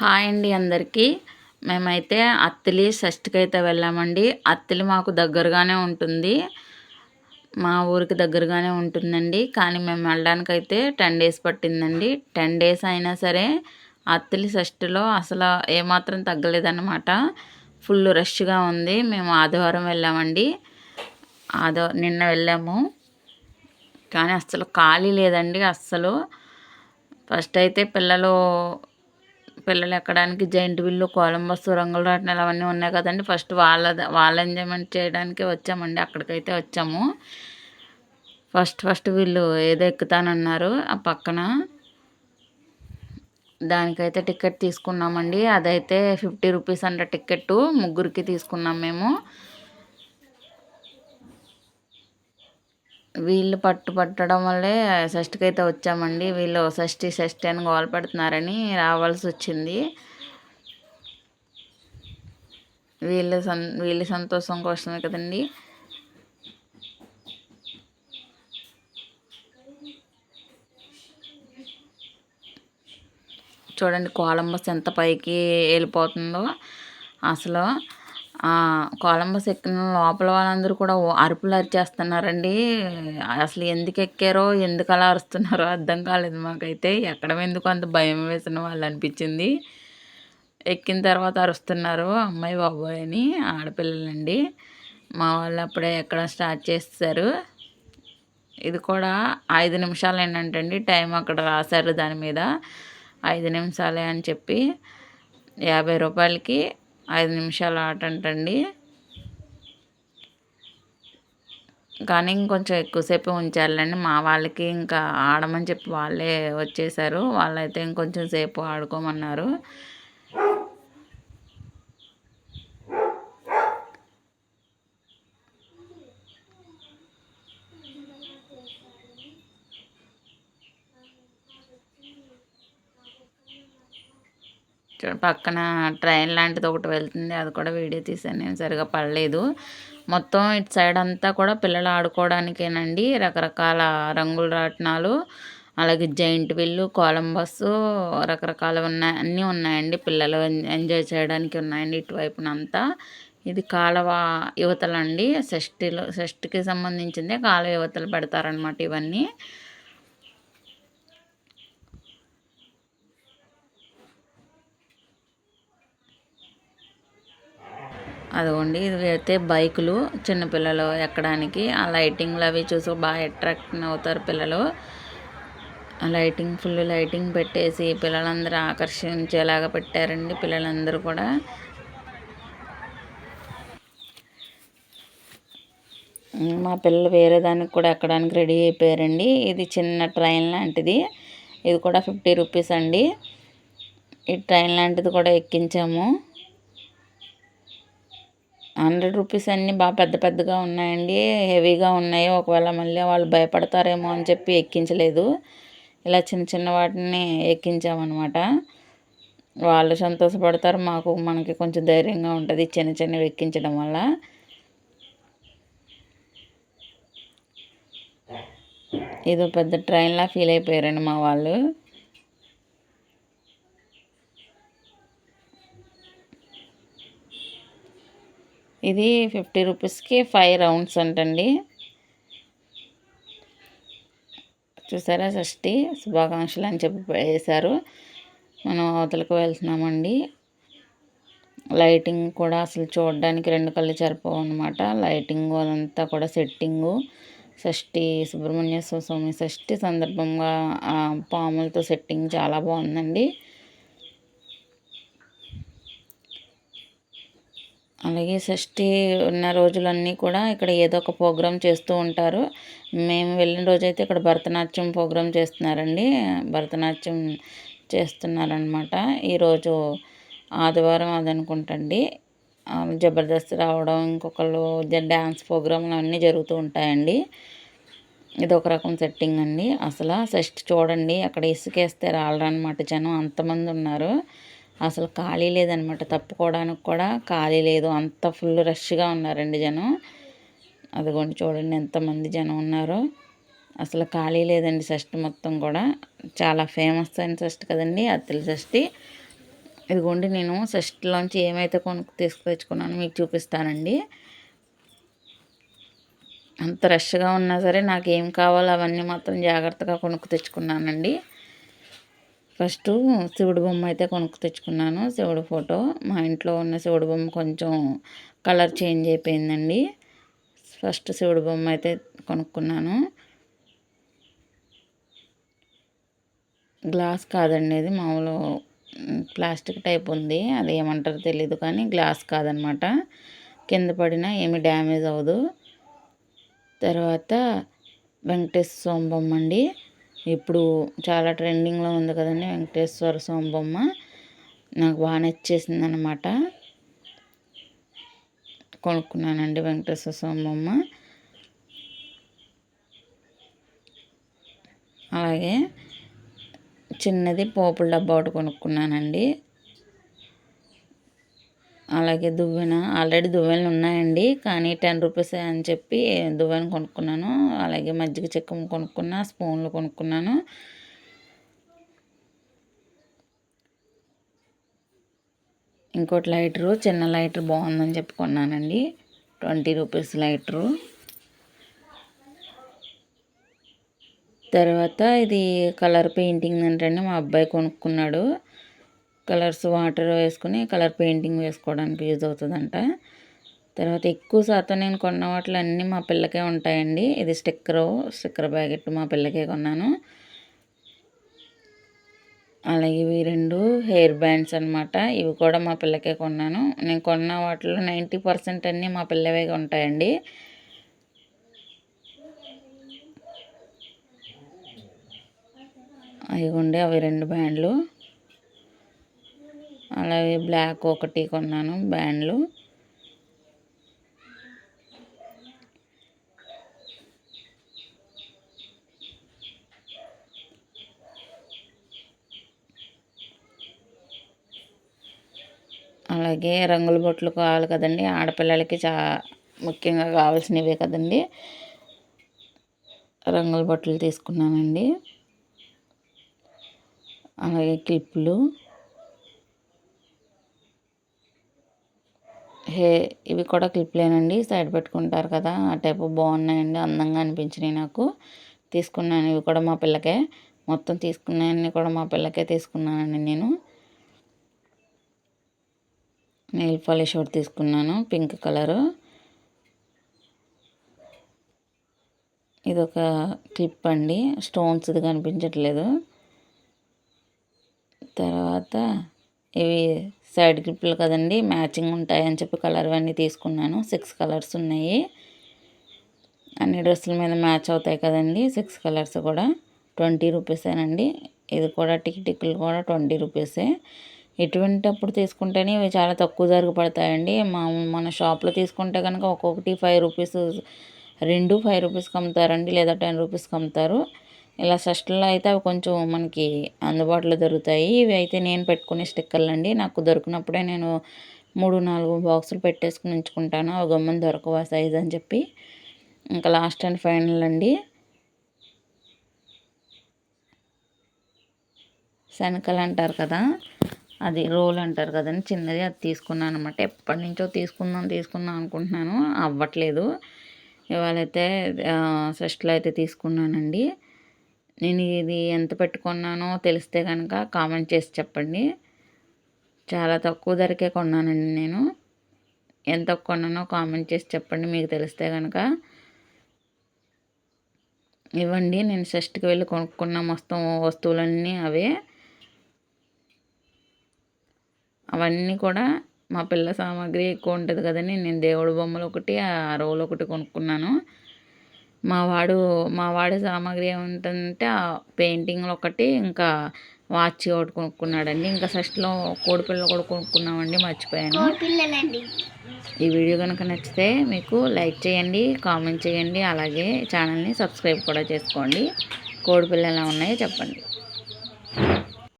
Hi అండి అందరికీ. మేమైతే అత్తిలి షష్ఠికి అయితే వెళ్ళామండి. అత్తిలి మాకు దగ్గరగానే ఉంటుంది. మా ఊరికి దగ్గరగానే ఉంటుందండి. కానీ మేము వెళ్ళడానికి అయితే టెన్ డేస్ పట్టిందండి. టెన్ డేస్ అయినా సరే అత్తిలి షష్ఠిలో అసలు ఏమాత్రం తగ్గలేదన్నమాట. ఫుల్ రష్గా ఉంది. మేము ఆదివారం వెళ్ళామండి. ఆదో నిన్న వెళ్ళాము. కానీ అస్సలు ఖాళీ లేదండి అస్సలు. ఫస్ట్ అయితే పిల్లలు పిల్లలు ఎక్కడానికి జైంట్ విల్లు కొలంబస్ రంగుల రాట్నాలు అవన్నీ ఉన్నాయి కదండి. ఫస్ట్ వాళ్ళ వాళ్ళ ఎంజాయ్మెంట్ చేయడానికి వచ్చామండి. అక్కడికైతే వచ్చాము. ఫస్ట్ ఫస్ట్ వీళ్ళు ఏదో ఎక్కుతానన్నారు ఆ పక్కన. దానికైతే టికెట్ తీసుకున్నామండి. అదైతే ఫిఫ్టీ రూపీస్ అంట టికెట్ ముగ్గురికి తీసుకున్నాం మేము. వీళ్ళు పట్టు పట్టడం వల్లే షష్ఠికి అయితే వచ్చామండి. వీళ్ళు షష్ఠి షష్ఠి అని గోల పెడుతున్నారని రావాల్సి వచ్చింది. వీళ్ళు సన్ వీళ్ళ సంతోషం కోసమే కదండి. చూడండి కోలంబస్ ఎంత పైకి వెళ్ళిపోతుందో. అసలు కొలంబస్ ఎక్కిన లోపల వాళ్ళందరూ కూడా అరుపులు అరిచేస్తున్నారండి. అసలు ఎందుకు ఎక్కారో ఎందుకు అలా అరుస్తున్నారో అర్థం కాలేదు మాకైతే. ఎక్కడ ఎందుకు అంత భయం వేసిన వాళ్ళు అనిపించింది. ఎక్కిన తర్వాత అరుస్తున్నారు అమ్మాయి బాబోయ్ అని ఆడపిల్లలండి. మా వాళ్ళు అప్పుడే ఎక్కడ స్టార్ట్ చేస్తారు ఇది కూడా ఐదు నిమిషాలు ఏంటంటండి టైం అక్కడ రాశారు దాని మీద. ఐదు నిమిషాలే అని చెప్పి యాభై రూపాయలకి ఐదు నిమిషాల ఆట అంటండి కానీ ఇంకొంచెం ఎక్కువసేపు ఉంచాలండి. మా వాళ్ళకి ఇంకా ఆడమని చెప్పి వాళ్ళే వచ్చేసారు. వాళ్ళైతే ఇంకొంచెం సేపు ఆడుకోమన్నారు. పక్కన ట్రైన్ లాంటిది ఒకటి వెళ్తుంది. అది కూడా వీడియో తీసాను నేను సరిగా పడలేదు. మొత్తం ఇటు సైడ్ అంతా కూడా పిల్లలు ఆడుకోవడానికేనండి. రకరకాల రంగుల రాట్నాలు అలాగే జైంట్ విల్లు కొలంబస్ రకరకాలు ఉన్నాయి. అన్నీ ఉన్నాయండి. పిల్లలు ఎంజాయ్ చేయడానికి ఉన్నాయండి ఇటువైపునంతా. ఇది కాలవ యువతలండి. షష్ఠిలో షష్ఠికి సంబంధించిందే కాలవ యువతలు పెడతారనమాట ఇవన్నీ. అదిగోండి ఇది అయితే బైకులు చిన్నపిల్లలు ఎక్కడానికి. ఆ లైటింగ్లు అవి చూసి బాగా అట్రాక్ట్ అవుతారు పిల్లలు. ఆ లైటింగ్ ఫుల్ లైటింగ్ పెట్టేసి పిల్లలందరూ ఆకర్షించేలాగా పెట్టారండి పిల్లలందరూ కూడా. మా పిల్లలు వేరే దానికి కూడా ఎక్కడానికి రెడీ అయిపోయారండి. ఇది చిన్న ట్రైన్ లాంటిది. ఇది కూడా ఫిఫ్టీ రూపీస్ అండి. ఈ ట్రైన్ లాంటిది కూడా ఎక్కించాము. హండ్రెడ్ రూపీస్ అన్నీ బాగా పెద్ద పెద్దగా ఉన్నాయండి. హెవీగా ఉన్నాయి. ఒకవేళ మళ్ళీ వాళ్ళు భయపడతారేమో అని చెప్పి ఎక్కించలేదు. ఇలా చిన్న చిన్న వాటిని ఎక్కించామన్నమాట. వాళ్ళు సంతోషపడతారు. మాకు మనకి కొంచెం ధైర్యంగా ఉంటుంది చిన్న చిన్నవి ఎక్కించడం వల్ల. ఏదో పెద్ద ట్రైన్లా ఫీల్ అయిపోయారండి మా వాళ్ళు. ఇది ఫిఫ్టీ రూపీస్కి ఫైవ్ రౌండ్స్ అంటండి. చూసారా షష్ఠి శుభాకాంక్షలు అని చెప్పి వేశారు. మనం అవతలకు వెళ్తున్నామండి. లైటింగ్ కూడా అసలు చూడడానికి రెండు కళ్ళు సరిపోవు అనమాట లైటింగ్ అదంతా కూడా సెట్టింగు. షష్ఠి సుబ్రహ్మణ్య స్వామి షష్ఠి సందర్భంగా పాములతో సెట్టింగ్ చాలా బాగుందండి. అలాగే షష్ఠి ఉన్న రోజులన్నీ కూడా ఇక్కడ ఏదో ఒక ప్రోగ్రాం చేస్తూ ఉంటారు. మేము వెళ్ళిన రోజైతే ఇక్కడ భరతనాట్యం ప్రోగ్రాం చేస్తున్నారండి. భరతనాట్యం చేస్తున్నారనమాట ఈరోజు ఆదివారం అదనుకుంటండి. జబర్దస్త్ రావడం ఇంకొకళ్ళు డ్యాన్స్ ప్రోగ్రాంలు అన్నీ జరుగుతూ ఉంటాయండి. ఇది ఒక రకం సెట్టింగ్ అండి. అసలు షష్ఠి చూడండి అక్కడ ఇసుకేస్తే రాలరనమాట జనం అంతమంది ఉన్నారు. అసలు ఖాళీ లేదనమాట. తప్పుకోవడానికి కూడా ఖాళీ లేదు. అంత ఫుల్ రష్గా ఉన్నారండి జనం. అదిగోండి చూడండి ఎంతమంది జనం ఉన్నారో. అసలు ఖాళీ లేదండి షష్ఠి మొత్తం కూడా. చాలా ఫేమస్ అయిన షష్ఠి కదండి అత్తిల షష్ఠి ఇదిగోండి నేను షష్టిలోంచి ఏమైతే కొనుక్కు తీసుకు తెచ్చుకున్నానో మీకు చూపిస్తానండి. అంత రష్గా ఉన్నా సరే నాకు ఏం కావాలో అవన్నీ మాత్రం జాగ్రత్తగా కొనుక్కు తెచ్చుకున్నానండి. ఫస్ట్ శివుడు బొమ్మ అయితే కొనుక్కు తెచ్చుకున్నాను. శివుడు ఫోటో. మా ఇంట్లో ఉన్న శివుడు బొమ్మ కొంచెం కలర్ చేంజ్ అయిపోయిందండి. ఫస్ట్ శివుడు బొమ్మ అయితే కొనుక్కున్నాను. గ్లాస్ కాదండి అది మామూలు ప్లాస్టిక్ టైప్ ఉంది. అది ఏమంటారో తెలియదు కానీ గ్లాస్ కాదనమాట. కింద పడినా ఏమి డ్యామేజ్ అవ్వదు. తర్వాత వెంకటేశ్వర స్వామి బొమ్మ అండి ఇప్పుడు చాలా ట్రెండింగ్లో ఉంది కదండి వెంకటేశ్వర స్వామి బొమ్మ. నాకు బాగా నచ్చేసింది అనమాట కొనుక్కున్నానండి వెంకటేశ్వర స్వామి బొమ్మ. అలాగే చిన్నది పోపుల డబ్బా ఒకటి కొనుక్కున్నానండి. అలాగే దువ్వెన ఆల్రెడీ దువ్వెనలు ఉన్నాయండి. కానీ టెన్ రూపీస్ అని చెప్పి దువ్వెన కొనుక్కున్నాను. అలాగే మజ్జిగ చెక్క కొనుక్కున్నా స్పూన్లు కొనుక్కున్నాను. ఇంకోటి లైటరు చిన్న లైటర్ బాగుందని చెప్పి కొన్నానండి. Twenty rupees lighter. తర్వాత ఇది కలర్ పెయింటింగ్ అంటండి మా అబ్బాయి కొనుక్కున్నాడు. కలర్స్ వాటర్ వేసుకుని కలర్ పెయింటింగ్ వేసుకోవడానికి యూజ్ అవుతుందంట. తర్వాత ఎక్కువ శాతం నేను కొన్న వాటిలో అన్నీ మా పిల్లకే ఉంటాయండి. ఇది స్టిక్కరు స్టిక్కర్ ప్యాకెట్ మా పిల్లకే కొన్నాను. అలాగే ఇవి రెండు హెయిర్ బ్యాండ్స్ అనమాట ఇవి కూడా మా పిల్లకే కొన్నాను. నేను కొన్న వాటిలో నైంటీ పర్సెంట్ అన్నీ మా పిల్లవే ఉంటాయండి అవి ఉండే అవి రెండు బ్యాండ్లు. అలాగే బ్లాక్ ఒకటి కొన్నాను బ్యాండ్లు. అలాగే రంగుల బొట్లు కావాలి కదండి ఆడపిల్లలకి చా ముఖ్యంగా కావాల్సినవే కదండి. రంగుల బొట్లు తీసుకున్నానండి. అలాగే క్లిప్లు హే ఇవి కూడా క్లిప్లేనండి. సైడ్ పెట్టుకుంటారు కదా ఆ టైపు బాగున్నాయండి అందంగా అనిపించినాయి నాకు. తీసుకున్నాను ఇవి కూడా మా పిల్లకే. మొత్తం తీసుకున్నాయన్నీ కూడా మా పిల్లకే తీసుకున్నానండి నేను. నెయిల్ పాలిష్ ఒకటి తీసుకున్నాను పింక్ కలరు. ఇది ఒక క్లిప్ అండి స్టోన్స్ది కనిపించట్లేదు. తర్వాత ఇవి సైడ్ క్లిప్లు కదండి మ్యాచింగ్ ఉంటాయని చెప్పి కలర్ అన్నీ తీసుకున్నాను. సిక్స్ కలర్స్ ఉన్నాయి. అన్ని డ్రెస్సుల మీద మ్యాచ్ అవుతాయి కదండి సిక్స్ కలర్స్ కూడా. ట్వంటీ రూపీసేనండి ఇది కూడా టిక్ టిక్లు కూడా ట్వంటీ రూపీసే అప్పుడు తీసుకుంటేనే ఇవి చాలా తక్కువ ధరకు పడతాయండి. మా మన షాప్లో తీసుకుంటే కనుక ఒక్కొక్కటి ఫైవ్ రూపీస్ రెండు ఫైవ్ రూపీస్కి అమ్ముతారండి లేదా టెన్ రూపీస్కి అమ్ముతారు. ఇలా షష్టిలో అయితే అవి కొంచెం మనకి అందుబాటులో దొరుకుతాయి. ఇవి అయితే నేను పెట్టుకునే స్టిక్కర్లు అండి. నాకు దొరికినప్పుడే నేను మూడు నాలుగు బాక్సులు పెట్టేసుకుని ఉంచుకుంటాను. అవి గమ్మని దొరకవు సైజ్ అని చెప్పి. ఇంకా లాస్ట్ అండ్ ఫైనల్ అండి. శనకలు అంటారు కదా అది రోల్ అంటారు కదండి. చిన్నది అది తీసుకున్నాను అనమాట ఎప్పటి నుంచో తీసుకుందాం తీసుకుందాం అనుకుంటున్నాను. అవ్వట్లేదు. ఇవాళైతే షష్టిలో అయితే తీసుకున్నానండి. నేను ఇది ఎంత పెట్టుకున్నానో తెలిస్తే కనుక కామెంట్ చేసి చెప్పండి. చాలా తక్కువ ధరకే కొన్నానండి నేను. ఎంత కొన్నానో కామెంట్ చేసి చెప్పండి మీకు తెలిస్తే కనుక ఇవ్వండి నేను షష్ట్కి వెళ్ళి కొనుక్కున్న మొత్తం వస్తువులన్నీ అవే. అవన్నీ కూడా మా పిల్ల సామాగ్రి ఎక్కువ ఉంటుంది కదండి నేను దేవుడు బొమ్మలు ఒకటి ఆ రోలు ఒకటి కొనుక్కున్నాను. మా వాడు మా వాడి సామాగ్రి ఏముంటుందంటే ఆ పెయింటింగ్లు ఒకటి ఇంకా వాచ్ ఒకటి కొనుక్కున్నాడండి. ఇంకా ఫస్ట్లో కోడిపిల్లలు కూడా కొనుక్కున్నామండి మర్చిపోయాను. ఈ వీడియో కనుక నచ్చితే మీకు లైక్ చేయండి కామెంట్ చేయండి అలాగే ఛానల్ని సబ్స్క్రైబ్ కూడా చేసుకోండి. కోడిపిల్లలు ఎలా ఉన్నాయో చెప్పండి.